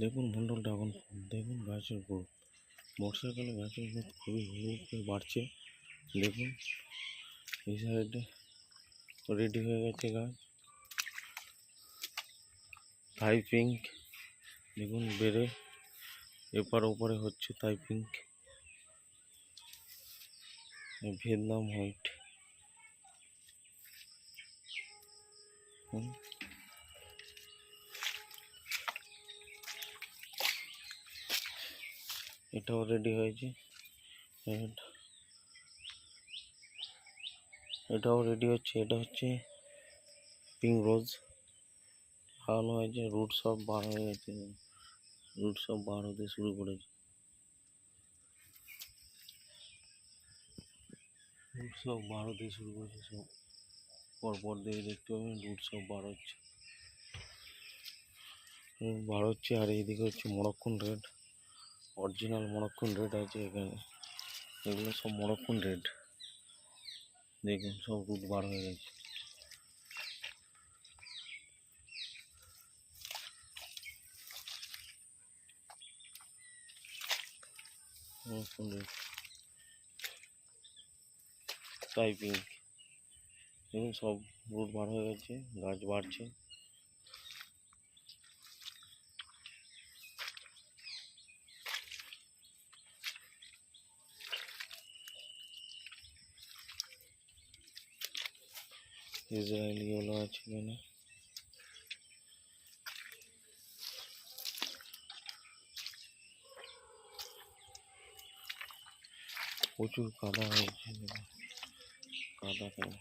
দেখুন মন্ডল ড্রাগন দেখুন গাছের গ্রোথ বর্ষাকালে গাছের গ্রোথ খুবই হুড় করে বাড়ছে। দেখুন, এই সাইডে রেডি হয়ে গেছে গাছ। থাই পিঙ্ক দেখুন বেড়ে, এপার ওপারে হচ্ছে Thai pink Vietnam white hmm. এটাও রেডি হয়েছে। এটা এটাও রেডি হচ্ছে। এটা হচ্ছে পিঙ্ক রোজ লাগানো হয়েছে। রুট সব বার হয়ে গেছে রুট সব বার হতে শুরু করেছে। রুট সব বার হতে শুরু করেছে। সব পরপর দিয়ে দেখতে পাবেন রুট সব বার হচ্ছে। বার হচ্ছে আর এইদিকে হচ্ছে Moroccan red original Moroccan red আছে এখানে। এগুলো সব মরক্কন রেড দেখুন, সব রুট বার হয়ে গেছে। পিঙ্ক দেখুন, সব রুট বার হয়ে গেছে, গাছ বাড়ছে। ইসরায়েলি ইয়েলো আছে এখানে প্রচুর কাদা হয়েছে দেখুন। কাদা কাদা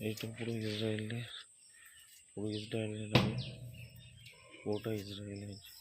এইটা পুরো ইসরায়েলের वो इजराइल है ना मोटा इजराइल तो है।